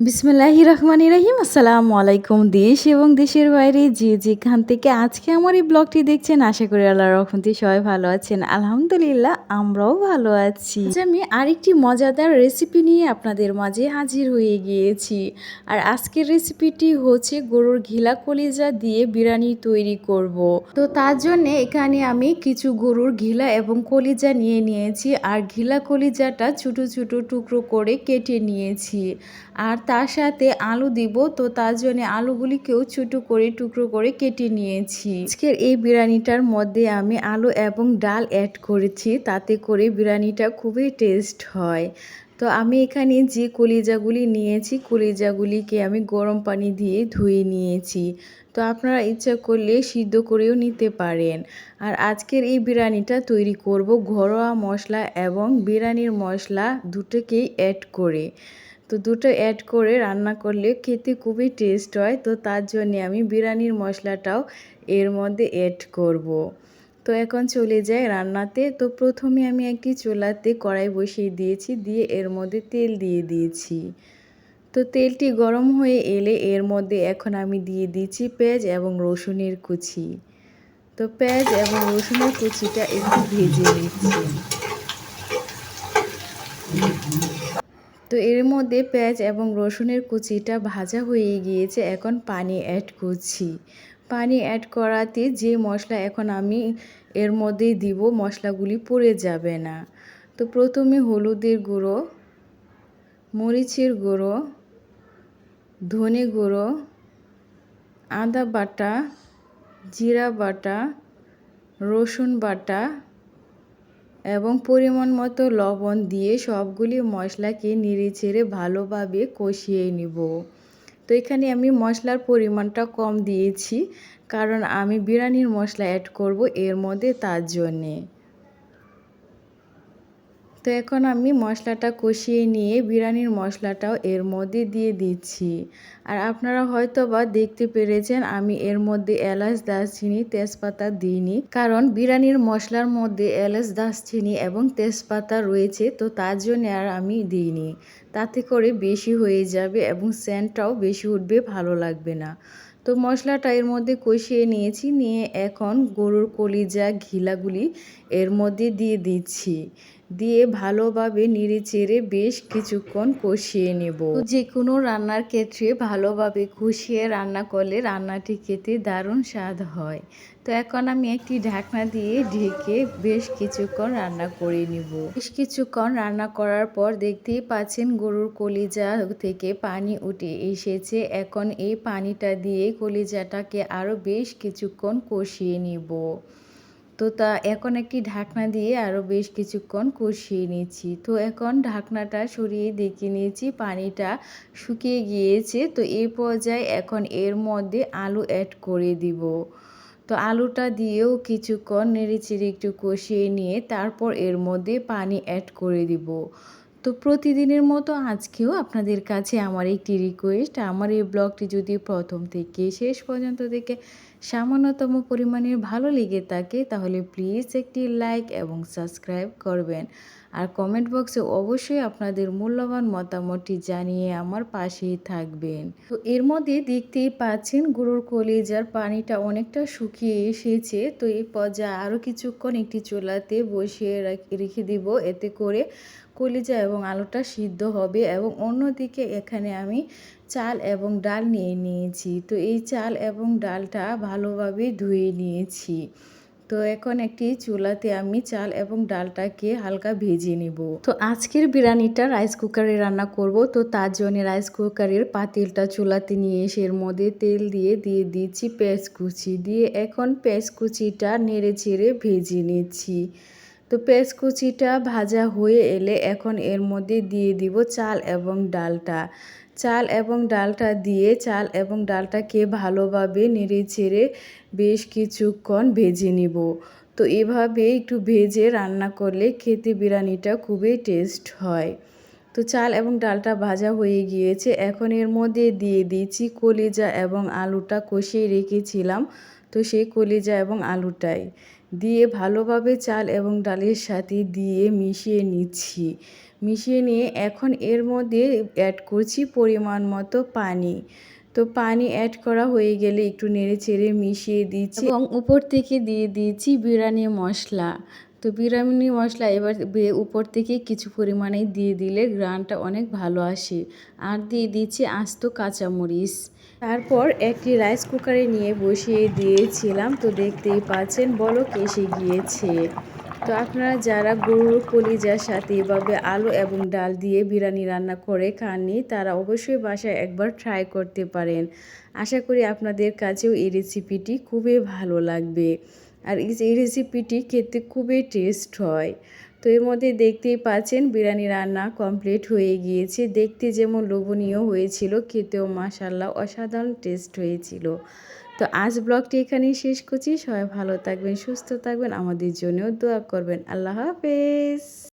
বিসমিল্লাহি রহমান রহিম। আসসালামু আলাইকুম দেশ এবং দেশের বাইরে যে যেখান থেকে আজকে আমার এই ব্লগটি দেখছেন, আশা করি আল্লাহ রহমতি সবাই ভালো আছেন। আলহামদুলিল্লাহ, আমরাও ভালো আছি। আমি আরেকটি মজাদার রেসিপি নিয়ে আপনাদের মাঝে হাজির হয়ে গিয়েছি। আর আজকের রেসিপিটি হচ্ছে গরুর ঘিলা কলিজা দিয়ে বিরিয়ানি তৈরি করব। তো তার জন্য এখানে আমি কিছু গরুর ঘিলা এবং কলিজা নিয়ে নিয়েছি। আর ঘিলা কলিজাটা ছোটো ছোটো টুকরো করে কেটে নিয়েছি। আর তার সাথে আলু দিব, তো তার জন্য আলুগুলিকেও ছোটো করে, টুকরো করে কেটে নিয়েছি। আজকের এই বিরিয়ানিটার মধ্যে আমি আলু এবং ডাল অ্যাড করেছি, তাতে করে বিরিয়ানিটা খুবই টেস্ট হয়। তো আমি এখানে যে কলিজাগুলি নিয়েছি, কলিজাগুলিকে আমি গরম পানি দিয়ে ধুয়ে নিয়েছি। তো আপনারা ইচ্ছা করলে সিদ্ধ করেও নিতে পারেন। আর আজকের এই বিরিয়ানিটা তৈরি করব ঘরোয়া মশলা এবং বিরিয়ানির মশলা দুটোকেই অ্যাড করে। তো দুটো অ্যাড করে রান্না করলে খেতে খুবই টেস্ট হয়। তো তার জন্যে আমি বিরিয়ানির মশলাটাও এর মধ্যে অ্যাড করব। তো এখন চলে যাই রান্নাতে। তো প্রথমে আমি একটি চুলাতে কড়াই বসিয়ে দিয়েছি, দিয়ে এর মধ্যে তেল দিয়ে দিয়েছি। তো তেলটি গরম হয়ে এলে এর মধ্যে এখন আমি দিয়ে দিচ্ছি পেঁয়াজ এবং রসুনের কুচি। তো পেঁয়াজ এবং রসুনের কুচিটা একটু ভেজে নিচ্ছি। তো এর মধ্যে পেঁয়াজ এবং রসুনের কুচিটা ভাজা হয়ে গিয়েছে। এখন পানি অ্যাড করছি। পানি অ্যাড করাতে যে মশলা এখন আমি এর মধ্যেই দিব, মশলাগুলি পড়ে যাবে না। তো প্রথমে হলুদের গুঁড়ো, মরিচের গুঁড়ো, ধনে গুঁড়ো, আদা বাটা, জিরা বাটা, রসুন বাটা এবং পরিমাণ মতো লবণ দিয়ে সবগুলি মশলাকে নেড়ে ছেড়ে ভালোভাবে কষিয়ে নিব। তো এখানে আমি মশলার পরিমাণটা কম দিয়েছি, কারণ আমি বিরিয়ানির মশলা অ্যাড করব এর মধ্যে তার জন্যে। তো এখন আমি মশলাটা কষিয়ে নিয়ে বিরিয়ানির মশলাটাও এর মধ্যে দিয়ে দিচ্ছি। আর আপনারা হয়তো বা দেখতে পেরেছেন, আমি এর মধ্যে এলাচ, দারচিনি, তেজপাতা দিইনি। কারণ বিরিয়ানির মশলার মধ্যে এলাচ, দারচিনি এবং তেজপাতা রয়েছে, তো তার জন্য আর আমি দিইনি। তাতে করে বেশি হয়ে যাবে এবং সেন্টটাও বেশি উঠবে, ভালো লাগবে না। তো মশলাটা এর মধ্যে কষিয়ে নিয়েছি, নিয়ে এখন গরুর কলিজা ঘিলাগুলি এর মধ্যে দিয়ে দিচ্ছি। দিয়ে ভালোভাবে নেড়ে চেড়ে বেশ কিছুক্ষণ কষিয়ে নেব। যে কোনো রান্নার ক্ষেত্রে ভালোভাবে কষিয়ে রান্না করলে রান্নাটি খেতে দারুণ স্বাদ হয়। তো এখন আমি একটি ঢাকনা দিয়ে ঢেকে বেশ কিছুক্ষণ রান্না করে নিব। বেশ কিছুক্ষণ রান্না করার পর দেখতেই পাচ্ছেন গরুর কলিজা থেকে পানি উঠে এসেছে। এখন এই পানিটা দিয়ে কলিজাটাকে আরও বেশ কিছুক্ষণ কষিয়ে নিব। তো তা এখন একটি ঢাকনা দিয়ে আরও বেশ কিছুক্ষণ কষিয়ে নিয়েছি তো এখন ঢাকনাটা সরিয়ে দেখে নিয়েছি, পানিটা শুকিয়ে গিয়েছে। তো এই পর্যায়ে এখন এর মধ্যে আলু অ্যাড করে দিব। তো আলুটা দিয়েও কিছুক্ষণ নেড়েচেড়ে একটু কষিয়ে নিয়ে তারপর এর মধ্যে পানি অ্যাড করে দিব। তো প্রতিদিনের মতো আজকেও আপনাদের কাছে আমার একটি রিকোয়েস্ট আমার এই ব্লগটি যদি প্রথম থেকে শেষ পর্যন্ত থেকে সামান্যতম পরিমাণের ভালো লেগে থাকে, তাহলে প্লিজ একটি লাইক এবং সাবস্ক্রাইব করবেন। আর কমেন্ট বক্সে অবশ্যই আপনাদের মূল্যবান মতামতটি জানিয়ে আমার পাশেই থাকবেন। তো এর মধ্যে দেখতেই পাচ্ছেন গরুর কলেজার পানিটা অনেকটা শুকিয়ে এসেছে। তো এই পর্যায়ে আরও কিছুক্ষণ একটি চুলাতে বসিয়ে রেখে দিব। এতে করে কলিজা এবং আলুটা সিদ্ধ হবে এবং অন্যদিকে এখানে আমি চাল এবং ডাল নিয়ে নিয়েছি। তো এই চাল এবং ডালটা ভালোভাবে ধুয়ে নিয়েছি। তো এখন একটি চুলাতে আমি চাল এবং ডালটাকে হালকা ভেজে নিব। তো আজকের বিরিয়ানিটা রাইস কুকারে রান্না করব। তো তার জন্য রাইস কুকারের পাতিলটা চুলাতে নিয়ে এসে এর মধ্যে তেল দিয়ে দিয়ে দিচ্ছি পেঁয়াজ কুচি দিয়ে। এখন পেঁয়াজ কুচিটা নেড়ে চেড়ে ভেজে নিচ্ছি। তো পেঁয়াজ কুচিটা ভাজা হয়ে এলে এখন এর মধ্যে দিয়ে দিব চাল এবং ডালটা। চাল এবং ডালটা দিয়ে চাল এবং ডালটাকে ভালোভাবে নেড়ে ছেড়ে বেশ কিছুক্ষণ ভেজে নিব। তো এভাবে একটু ভেজে রান্না করলে খেতে বিরিয়ানিটা খুবই টেস্ট হয়। তো চাল এবং ডালটা ভাজা হয়ে গিয়েছে। এখন এর মধ্যে দিয়ে দিচ্ছি কলিজা এবং আলুটা কষিয়ে রেখেছিলাম। তো সেই কলিজা এবং আলুটাই। দিয়ে ভালোভাবে চাল এবং ডালের সাথে দিয়ে মিশিয়ে নিচ্ছি। মিশিয়ে নিয়ে এখন এর মধ্যে অ্যাড করছি পরিমাণ মতো পানি। তো পানি অ্যাড করা হয়ে গেলে একটু নেড়ে চেড়ে মিশিয়ে দিচ্ছি এবং উপর থেকে দিয়ে দিয়েছি বিরিয়ানি মশলা। তো বিরিয়ানি মশলা এবার উপর থেকে কিছু পরিমাণে দিয়ে দিলে গ্রানটা অনেক ভালো আসে। আর দিয়ে দিচ্ছি আস্ত কাঁচামরিচ। তারপর একটি রাইস কুকারে নিয়ে বসিয়ে দিয়েছিলাম। তো দেখতেই পাচ্ছেন বলক এসে গিয়েছে। তো আপনারা যারা গরুর কলিজার সাথে এভাবে আলু এবং ডাল দিয়ে বিরিয়ানি রান্না করে খাননি, তারা অবশ্যই বাসায় একবার ট্রাই করতে পারেন। আশা করি আপনাদের কাছেও এই রেসিপিটি খুবই ভালো লাগবে। আর এই রেসিপিটি খেতে খুবই টেস্ট হয়। তো এর মধ্যে দেখতেই পাচ্ছেন বিরিয়ানি রান্না কমপ্লিট হয়ে গিয়েছে। দেখতে যেমন লোভনীয় হয়েছিল, খেতেও মাসাল্লাহ অসাধারণ টেস্ট হয়েছিল। তো আজ ব্লগটি এখানেই শেষ করছি। সবাই ভালো থাকবেন, সুস্থ থাকবেন, আমাদের জন্যও দোয়া করবেন। আল্লাহ হাফেজ।